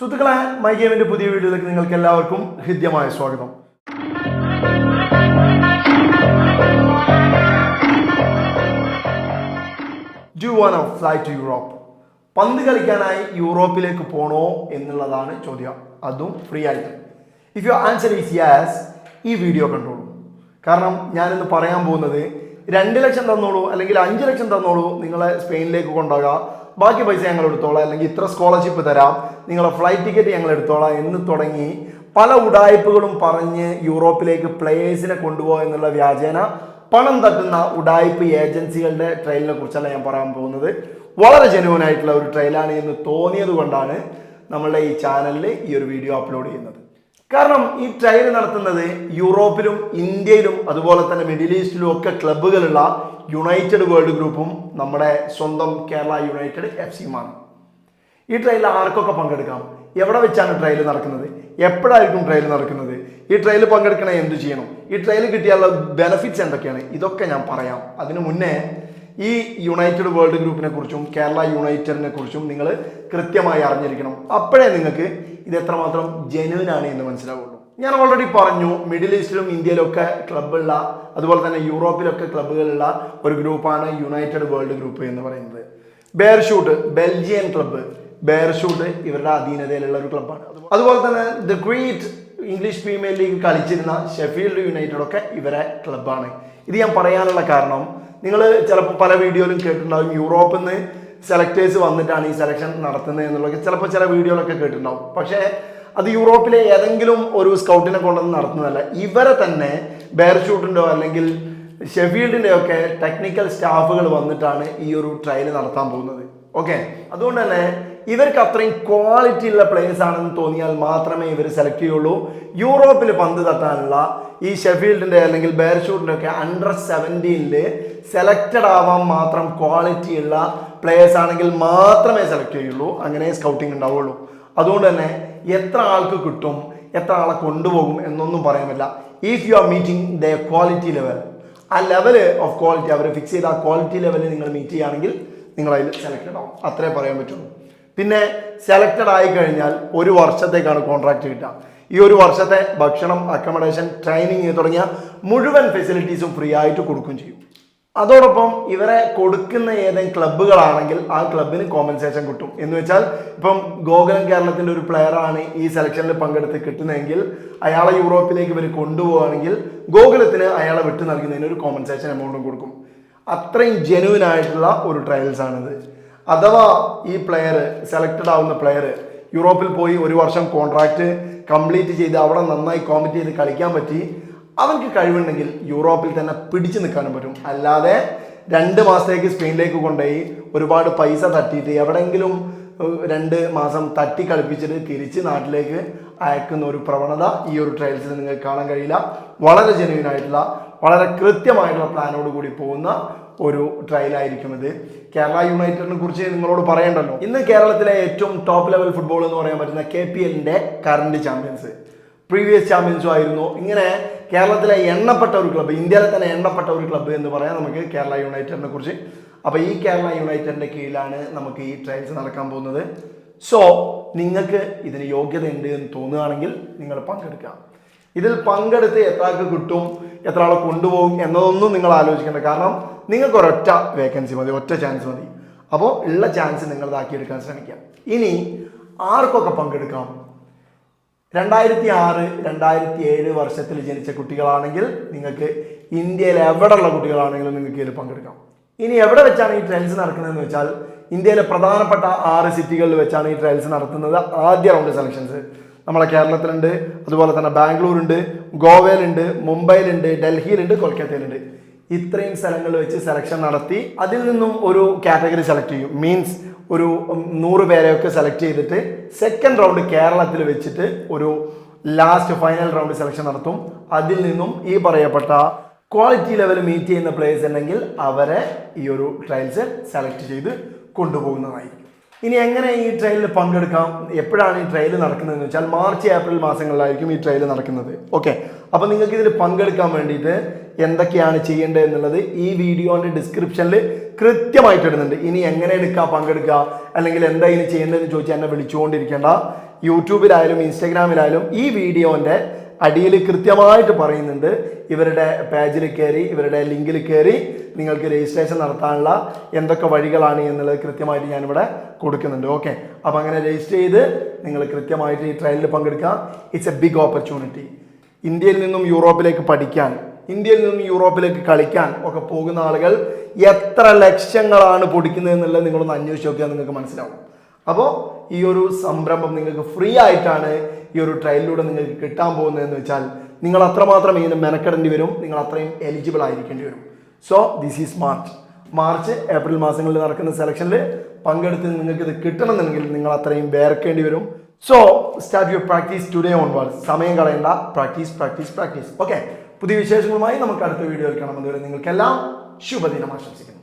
സുഹൃത്തുക്കളെ മൈ ഗെയിമിന്റെ പുതിയ വീഡിയോയിലേക്ക് നിങ്ങൾക്ക് എല്ലാവർക്കും ഹൃദ്യമായ സ്വാഗതം. Do one of fly to Europe പന്ത് കളിക്കാനായി യൂറോപ്പിലേക്ക് പോണോ എന്നുള്ളതാണ് ചോദ്യം. അതും ഫ്രീ ആയിട്ട് if you answer is yes ഈ വീഡിയോ കണ്ടോളൂ. കാരണം ഞാനിന്ന് പറയാൻ പോകുന്നത് രണ്ട് ലക്ഷം തന്നോളൂ അല്ലെങ്കിൽ അഞ്ച് ലക്ഷം തന്നോളൂ നിങ്ങളെ സ്പെയിനിലേക്ക് കൊണ്ടുപോകാം ബാക്കി പൈസ ഞങ്ങൾ എടുത്തോളാം. അല്ലെങ്കിൽ ഇത്ര സ്കോളർഷിപ്പ് തരാം. നിങ്ങളെ ഫ്ലൈറ്റ് ടിക്കറ്റ് ഞങ്ങൾ എടുത്തോളാം എന്ന് തുടങ്ങി പല ഉടായ്പകളും പറഞ്ഞ് യൂറോപ്പിലേക്ക് പ്ലേയേഴ്സിനെ കൊണ്ടുപോകുക എന്നുള്ള വ്യാജേന പണം തട്ടുന്ന ഉടായ്പ് ഏജൻസികളുടെ ട്രെയിലിനെ കുറിച്ചല്ല ഞാൻ പറയാൻ പോകുന്നത്. വളരെ ജനുവൻ ആയിട്ടുള്ള ഒരു ട്രെയിലാണ് എന്ന് തോന്നിയത് കൊണ്ടാണ് നമ്മളുടെ ഈ ചാനലിൽ ഈ ഒരു വീഡിയോ അപ്ലോഡ് ചെയ്യുന്നത്. കാരണം ഈ ട്രെയിൻ നടത്തുന്നത് യൂറോപ്പിലും ഇന്ത്യയിലും അതുപോലെ തന്നെ മിഡിൽ ഈസ്റ്റിലും ഒക്കെ ക്ലബ്ബുകളുള്ള യുണൈറ്റഡ് വേൾഡ് ഗ്രൂപ്പും നമ്മുടെ സ്വന്തം കേരള യുണൈറ്റഡ് എഫ് സിയുമാണ് ഈ ട്രയലിൽ ആർക്കൊക്കെ പങ്കെടുക്കാം? എവിടെ വെച്ചാണ് ട്രെയിൽ നടക്കുന്നത്? എപ്പോഴായിരിക്കും ട്രെയിൽ നടക്കുന്നത്? ഈ ട്രെയിൽ പങ്കെടുക്കണേ എന്ത് ചെയ്യണം? ഈ ട്രെയിൽ കിട്ടിയാലുള്ള ബെനഫിറ്റ്സ് എന്തൊക്കെയാണ്? ഇതൊക്കെ ഞാൻ പറയാം. അതിനു മുന്നേ ഈ യുണൈറ്റഡ് വേൾഡ് ഗ്രൂപ്പിനെ കുറിച്ചും കേരള യുണൈറ്റഡിനെ കുറിച്ചും നിങ്ങൾ കൃത്യമായി അറിഞ്ഞിരിക്കണം. അപ്പോഴേ നിങ്ങൾക്ക് ഇത് എത്രമാത്രം ജെനുവിൻ ആണ് എന്ന് മനസ്സിലാവുള്ളൂ. ഞാൻ ഓൾറെഡി പറഞ്ഞു മിഡിൽ ഈസ്റ്റിലും ഇന്ത്യയിലൊക്കെ ക്ലബ്ബുള്ള അതുപോലെ തന്നെ യൂറോപ്പിലൊക്കെ ക്ലബ്ബുകളുള്ള ഒരു ഗ്രൂപ്പാണ് യുണൈറ്റഡ് വേൾഡ് ഗ്രൂപ്പ് എന്ന് പറയുന്നത്. ബെയർഷൂട്ട് ബെൽജിയൻ ക്ലബ്ബ് ബെയർഷൂട്ട് ഇവരുടെ അധീനതയിലുള്ള ഒരു ക്ലബ്ബാണ് അതുപോലെ തന്നെ the great English premier league കളിച്ചിരുന്ന ഷെഫീൽഡ് യുണൈറ്റഡ് ഒക്കെ ഇവരെ ക്ലബ്ബാണ് ഇത് ഞാൻ പറയാനുള്ള കാരണം നിങ്ങൾ ചിലപ്പോൾ പല വീഡിയോയിലും കേട്ടിട്ടുണ്ടാകും യൂറോപ്പിൽ നിന്ന് സെലക്ടേഴ്സ് വന്നിട്ടാണ് ഈ സെലക്ഷൻ നടത്തുന്നത് എന്നുള്ളതൊക്കെ ചിലപ്പോൾ ചില വീഡിയോകളൊക്കെ കേട്ടിട്ടുണ്ടാവും. പക്ഷേ അത് യൂറോപ്പിലെ ഏതെങ്കിലും ഒരു സ്കൗട്ടിനെ കൊണ്ടുവന്ന് നടത്തുന്നതല്ല. ഇവരെ തന്നെ ബെയർഷൂട്ടിന്റെയോ അല്ലെങ്കിൽ ഷെഫീൽഡിന്റെ ഒക്കെ ടെക്നിക്കൽ സ്റ്റാഫുകൾ വന്നിട്ടാണ് ഈ ഒരു ട്രയൽ നടത്താൻ പോകുന്നത്. ഓക്കെ അതുകൊണ്ട് തന്നെ ഇവർക്ക് അത്രയും ക്വാളിറ്റി ഉള്ള പ്ലേയേഴ്സ് ആണെന്ന് തോന്നിയാൽ മാത്രമേ ഇവർ സെലക്ട് ചെയ്യുള്ളൂ. യൂറോപ്പിൽ പന്ത് തട്ടാനുള്ള ഈ ഷെഫീൽഡിന്റെ അല്ലെങ്കിൽ ബേർഷൂട്ടിന്റെ ഒക്കെ അണ്ടർ സെവന്റീനിൽ സെലക്റ്റഡ് ആവാൻ മാത്രം ക്വാളിറ്റി ഉള്ള പ്ലേയേഴ്സ് ആണെങ്കിൽ മാത്രമേ സെലക്ട് ചെയ്യുള്ളൂ. അങ്ങനെ സ്കൗട്ടിംഗ് ഉണ്ടാവുള്ളൂ. അതുകൊണ്ട് തന്നെ എത്ര ആൾക്ക് കിട്ടും എത്ര ആളെ കൊണ്ടുപോകും എന്നൊന്നും പറയാൻ പറ്റില്ല. If you are meeting the quality level ആ ലെവൽ ഓഫ് ക്വാളിറ്റി അവർ ഫിക്സ് ചെയ്ത ആ ക്വാളിറ്റി ലെവൽ നിങ്ങൾ മീറ്റ് ചെയ്യുകയാണെങ്കിൽ നിങ്ങൾ അതിൽ സെലക്റ്റഡ് ആവും. അത്രേ പറയാൻ പറ്റുള്ളൂ. പിന്നെ സെലക്റ്റഡ് ആയി കഴിഞ്ഞാൽ ഒരു വർഷത്തേക്കാണ് കോൺട്രാക്ട് കിട്ടുക. ഈ ഒരു വർഷത്തെ ഭക്ഷണം അക്കോമഡേഷൻ ട്രെയിനിങ് തുടങ്ങിയ മുഴുവൻ ഫെസിലിറ്റീസും ഫ്രീ ആയിട്ട് കൊടുക്കുകയും ചെയ്യും. അതോടൊപ്പം ഇവരെ കൊടുക്കുന്ന ഏതെങ്കിലും ക്ലബ്ബുകളാണെങ്കിൽ ആ ക്ലബിന് കോമ്പൻസേഷൻ കിട്ടും. എന്ന് വെച്ചാൽ ഇപ്പം ഗോകുലം കേരളത്തിന്റെ ഒരു പ്ലെയറാണ് ഈ സെലക്ഷനിൽ പങ്കെടുത്ത് കിട്ടുന്നതെങ്കിൽ അയാളെ യൂറോപ്പിലേക്ക് ഇവർ കൊണ്ടുപോവുകയാണെങ്കിൽ ഗോകുലത്തിന് അയാളെ വിട്ടു നൽകുന്നതിന് ഒരു കോമ്പൻസേഷൻ എമൗണ്ടും കൊടുക്കും. അത്രയും ജെനുവിൻ ആയിട്ടുള്ള ഒരു ട്രയൽസ് ആണിത്. അഥവാ ഈ പ്ലെയർ സെലക്റ്റഡ് ആവുന്ന പ്ലെയർ യൂറോപ്പിൽ പോയി ഒരു വർഷം കോൺട്രാക്റ്റ് കംപ്ലീറ്റ് ചെയ്ത് അവിടെ നന്നായി കോമ്പറ്റ് ചെയ്ത് കളിക്കാൻ പറ്റി അവർക്ക് കഴിവുണ്ടെങ്കിൽ യൂറോപ്പിൽ തന്നെ പിടിച്ചു നിൽക്കാനും പറ്റും. അല്ലാതെ രണ്ട് മാസത്തേക്ക് സ്പെയിനിലേക്ക് കൊണ്ടുപോയി ഒരുപാട് പൈസ തട്ടിയിട്ട് എവിടെയെങ്കിലും രണ്ട് മാസം തട്ടി കളിപ്പിച്ചിട്ട് തിരിച്ച് നാട്ടിലേക്ക് അയക്കുന്ന ഒരു പ്രവണത ഈ ഒരു ട്രയൽസിൽ നിങ്ങൾക്ക് കാണാൻ കഴിയില്ല. വളരെ ജെനുവിൻ ആയിട്ടുള്ള വളരെ കൃത്യമായിട്ടുള്ള പ്ലാനോട് കൂടി പോകുന്ന ഒരു ട്രയലായിരിക്കും ഇത് കേരള യുണൈറ്റഡിനെ കുറിച്ച് നിങ്ങളോട് പറയണ്ടല്ലോ. ഇന്ന് കേരളത്തിലെ ഏറ്റവും ടോപ്പ് ലെവൽ ഫുട്ബോൾ എന്ന് പറയാൻ പറ്റുന്ന കെ പി എല്ലിന്റെ കറണ്ട് ചാമ്പ്യൻസ് പ്രീവിയസ് ചാമ്പ്യൻസും ആയിരുന്നു. ഇങ്ങനെ കേരളത്തിലെ എണ്ണപ്പെട്ട ഒരു ക്ലബ്ബ് ഇന്ത്യയിലെ തന്നെ എണ്ണപ്പെട്ട ഒരു ക്ലബ്ബ് എന്ന് പറയാം നമുക്ക് കേരള യുണൈറ്റഡിനെ കുറിച്ച്. അപ്പോൾ ഈ കേരള യുണൈറ്റഡിന്റെ കീഴിലാണ് നമുക്ക് ഈ ട്രയൽസ് നടക്കാൻ പോകുന്നത്. സോ നിങ്ങൾക്ക് ഇതിന് യോഗ്യത ഉണ്ട് എന്ന് തോന്നുകയാണെങ്കിൽ നിങ്ങൾ പങ്കെടുക്കാം. ഇതിൽ പങ്കെടുത്ത് എത്ര ആൾക്ക് കിട്ടും എത്ര ആളെ കൊണ്ടുപോകും എന്നതൊന്നും നിങ്ങൾ ആലോചിക്കേണ്ട. കാരണം നിങ്ങൾക്ക് ഒരൊറ്റ വേക്കൻസി മതി ഒറ്റ ചാൻസ് മതി. അപ്പോൾ ഉള്ള ചാൻസ് നിങ്ങൾ ഇതാക്കിയെടുക്കാൻ ശ്രമിക്കാം ഇനി ആർക്കൊക്കെ പങ്കെടുക്കാം? രണ്ടായിരത്തി ആറ് രണ്ടായിരത്തി ഏഴ് വർഷത്തിൽ ജനിച്ച കുട്ടികളാണെങ്കിൽ നിങ്ങൾക്ക് ഇന്ത്യയിൽ ഉള്ള കുട്ടികളാണെങ്കിലും നിങ്ങൾക്ക് ഇതിൽ പങ്കെടുക്കാം. ഇനി എവിടെ വെച്ചാണ് ഈ ട്രയൽസ് നടക്കുന്നതെന്ന് വെച്ചാൽ ഇന്ത്യയിലെ പ്രധാനപ്പെട്ട ആറ് സിറ്റികളിൽ വെച്ചാണ് ഈ ട്രയൽസ് നടത്തുന്നത് ആദ്യ റൗണ്ട് സെലക്ഷൻസ് നമ്മളെ കേരളത്തിലുണ്ട്. അതുപോലെ തന്നെ ബാംഗ്ലൂരുണ്ട് ഗോവയിലുണ്ട് മുംബൈയിലുണ്ട് ഡൽഹിയിലുണ്ട് കൊൽക്കത്തയിലുണ്ട്. ഇത്രയും സ്ഥലങ്ങളിൽ വെച്ച് സെലക്ഷൻ നടത്തി അതിൽ നിന്നും ഒരു കാറ്റഗറി സെലക്ട് ചെയ്യും. മീൻസ് ഒരു നൂറ് പേരെയൊക്കെ സെലക്ട് ചെയ്തിട്ട് സെക്കൻഡ് റൗണ്ട് കേരളത്തിൽ വെച്ചിട്ട് ഒരു ലാസ്റ്റ് ഫൈനൽ റൗണ്ട് സെലക്ഷൻ നടത്തും. അതിൽ നിന്നും ഈ പറയപ്പെട്ട ക്വാളിറ്റി ലെവൽ മീറ്റ് ചെയ്യുന്ന പ്ലേയേഴ്സ് ഉണ്ടെങ്കിൽ അവരെ ഈ ഒരു ട്രയൽസ് സെലക്ട് ചെയ്ത് കൊണ്ടുപോകുന്നതായിരിക്കും. ഇനി എങ്ങനെ ഈ ട്രയലിൽ പങ്കെടുക്കാം? എപ്പോഴാണ് ഈ ട്രയൽ നടക്കുന്നതെന്ന് വെച്ചാൽ മാർച്ച് ഏപ്രിൽ മാസങ്ങളിലായിരിക്കും ഈ ട്രയൽ നടക്കുന്നത്. ഓക്കെ അപ്പോൾ നിങ്ങൾക്ക് ഇതിൽ പങ്കെടുക്കാൻ വേണ്ടിയിട്ട് എന്തൊക്കെയാണ് ചെയ്യേണ്ടത് എന്നുള്ളത് ഈ വീഡിയോന്റെ ഡിസ്ക്രിപ്ഷനിൽ കൃത്യമായിട്ട് ഇടുന്നുണ്ട്. ഇനി എങ്ങനെ എടുക്കുക പങ്കെടുക്കുക അല്ലെങ്കിൽ എന്താ ഇനി ചെയ്യേണ്ടതെന്ന് ചോദിച്ചാൽ എന്നെ വിളിച്ചുകൊണ്ടിരിക്കേണ്ട. യൂട്യൂബിലായാലും ഇൻസ്റ്റാഗ്രാമിലായാലും ഈ വീഡിയോന്റെ അടിയിൽ കൃത്യമായിട്ട് പറയുന്നുണ്ട്. ഇവരുടെ പേജിൽ കയറി ഇവരുടെ ലിങ്കിൽ കയറി നിങ്ങൾക്ക് രജിസ്ട്രേഷൻ നടത്താനുള്ള എന്തൊക്കെ വഴികളാണ് എന്നുള്ളത് കൃത്യമായിട്ട് ഞാനിവിടെ കൊടുക്കുന്നുണ്ട്. ഓക്കെ. അപ്പോൾ അങ്ങനെ രജിസ്റ്റർ ചെയ്ത് നിങ്ങൾ കൃത്യമായിട്ട് ഈ ട്രയലിൽ പങ്കെടുക്കുക. ഇറ്റ്സ് എ ബിഗ് ഓപ്പർച്യൂണിറ്റി ഇന്ത്യയിൽ നിന്നും യൂറോപ്പിലേക്ക് പഠിക്കാൻ ഇന്ത്യയിൽ നിന്നും യൂറോപ്പിലേക്ക് കളിക്കാൻ ഒക്കെ പോകുന്ന ആളുകൾ എത്ര ലക്ഷങ്ങളാണ് പൊടിക്കുന്നത് എന്നുള്ളത് നിങ്ങളൊന്ന് അന്വേഷിച്ച് നോക്കിയാൽ നിങ്ങൾക്ക് മനസ്സിലാവും. അപ്പോൾ ഈ ഒരു സംരംഭം നിങ്ങൾക്ക് ഫ്രീ ആയിട്ടാണ് ഈ ഒരു ട്രയലിലൂടെ നിങ്ങൾക്ക് കിട്ടാൻ പോകുന്നതെന്ന് വെച്ചാൽ നിങ്ങൾ അത്രമാത്രം ഇതിന് മെനക്കെടേണ്ടി വരും. നിങ്ങൾ അത്രയും എലിജിബിൾ ആയിരിക്കേണ്ടി വരും. So this is March March April മാസങ്ങളിൽ നടക്കുന്ന സെലക്ഷനിൽ പങ്കെടുത്ത് നിങ്ങൾക്ക് ഇത് കിട്ടണമെന്നുണ്ടെങ്കിൽ നിങ്ങൾ അത്രയും വേർക്കേണ്ടി വരും. So start your practice today onward സമയം കളയേണ്ട. പ്രാക്ടീസ് പ്രാക്ടീസ് പ്രാക്ടീസ് ഓക്കെ പുതിയ വിശേഷങ്ങളുമായി നമുക്ക് അടുത്ത വീഡിയോയിൽ കാണാം. അതുവരെ നിങ്ങൾക്കെല്ലാം ശുഭദിനം ആശംസിക്കുന്നു.